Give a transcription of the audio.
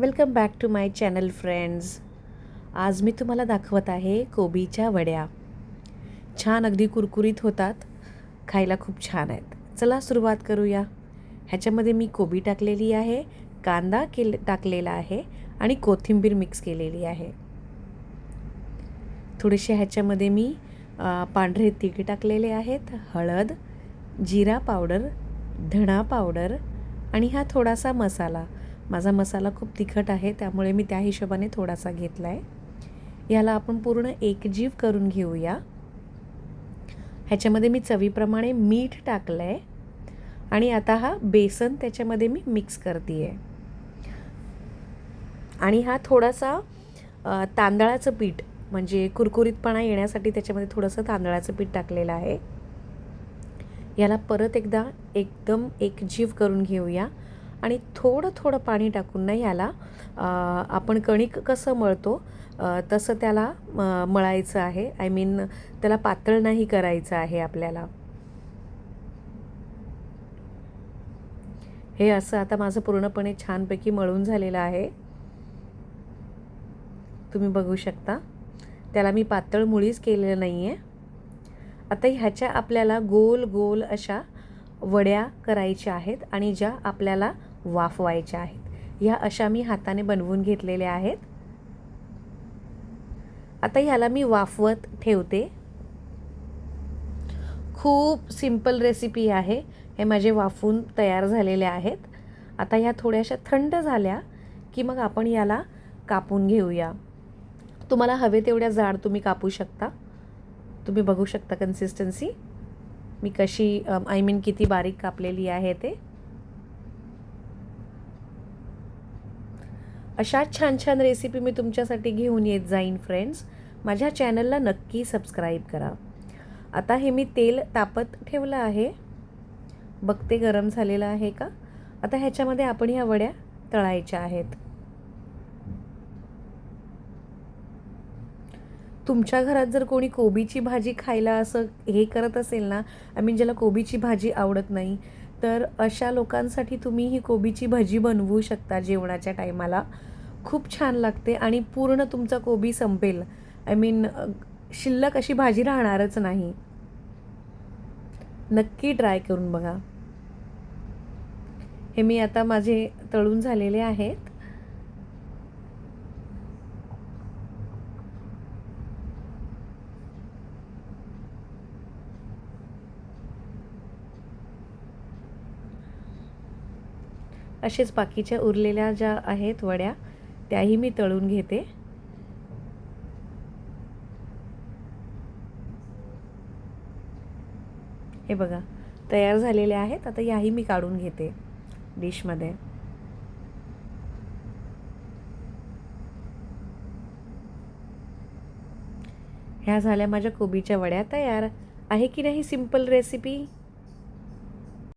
Welcome back to my channel friends. आज मी तुम्हाला दाखवत आहे कोबीच्या वड्या. छान अगदी कुरकुरीत होतात. खायला खूप छान आहेत. चला सुरुवात करूया. ह्याच्यामध्ये मी कोबी टाकलेली आहे कांदा केल टाकलेला आहे आणि कोथिंबीर मिक्स केलेली आहे. थोडेसे ह्याच्यामध्ये मी पांढरे तीळ टाकलेले आहेत हळद जिरा पावडर धणा पावडर आणि हा थोडासा मसाला. माझा मसाला खूप तिखट आहे त्यामुळे मी त्या हिशोबाने थोडासा घेतला आहे याला आपण पूर्ण एकजीव करून घेऊया. ह्याच्यामध्ये मी चवीप्रमाणे मीठ टाकलं आहे आणि आता हा बेसन त्याच्यामध्ये मी मिक्स करते आहे आणि हा थोडासा तांदळाचं पीठ म्हणजे कुरकुरीतपणा येण्यासाठी त्याच्यामध्ये थोडंसं तांदळाचं पीठ टाकलेलं आहे. याला परत एकदा एकदम एकजीव करून घेऊया. आणि थोडं थोडं पाणी टाकून ना याला आपण कणिक कसं मळतो तसं त्याला म- मळायचं आहे. आय मीन त्याला पातळ नाही करायचं आहे आपल्याला. हे असं आता माझं पूर्णपणे छानपैकी मळून झालेलं आहे. तुम्ही बघू शकता. त्याला मी पातळ मुळीच केलेलं नाही आहे आता ह्याच्या आपल्याला गोल गोल अशा वड्या करायच्या आहेत आणि ज्या आपल्याला वाफवायच्या आहेत. ह्या अशा मी हाताने बनवून घेतलेल्या आहेत. आता ह्याला मी वाफवत ठेवते. खूप सिंपल रेसिपी आहे. हे माझे वाफवून तयार झालेले आहेत. आता ह्या थोड्याशा थंड झाल्या की मग आपण याला कापून घेऊया. तुम्हाला हवे तेवढ्या जाड तुम्ही कापू शकता. तुम्ही बघू शकता कन्सिस्टन्सी मी कशी आय मीन किती बारीक कापलेली आहे ते. अशा छान छान रेसिपी मी तुमच्यासाठी घेऊन येत जाईन फ्रेंड्स माझ्या चॅनलला नक्की सबस्क्राईब करा. आता हे मी तेल तापत ठेवलं आहे. बघते गरम झालेलं आहे का? आता ह्याच्यामध्ये आपण ह्या वड्या तळायच्या आहेत. तुमच्या घरात जर कोणी कोबीची भाजी खायला असं हे करत असेल ना आय मीन ज्याला कोबीची भाजी आवडत नाही तर अशा लोकांसाठी तुम्ही ही कोबीची भजी बनवू शकता जेवणाच्या टायमाला. खूप छान लागते आणि पूर्ण तुमचा कोबी संपेल. आय मीन शिल्लक अशी भाजी राहणारच नाही. नक्की ट्राय करून बघा. हे मी आता माझे तळून झालेले आहेत. असेच बाकीच्या उरलेल्या ज्या आहेत वड्या त्याही मी तळून घेते. हे बघा तयार झालेले आहेत. आता याही मी काढून घेते डिशमध्ये. ह्या झाल्या माझ्या कोबीच्या वड्या. तयार आहे की नाही सिंपल रेसिपी?